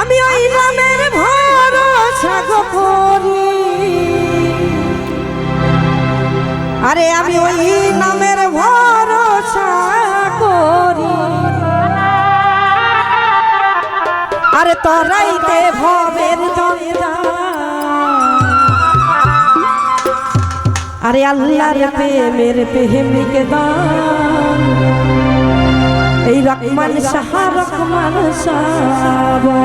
আমি ওই নামের ভরসা গো করি আরে আমি ওই নামের ভরসা করি আরে তরাইতে ভবের জয়রা আরে আল্লাহর প্রেমের প্রেমিক দান। এই রকমান সাহা রকমান সাবা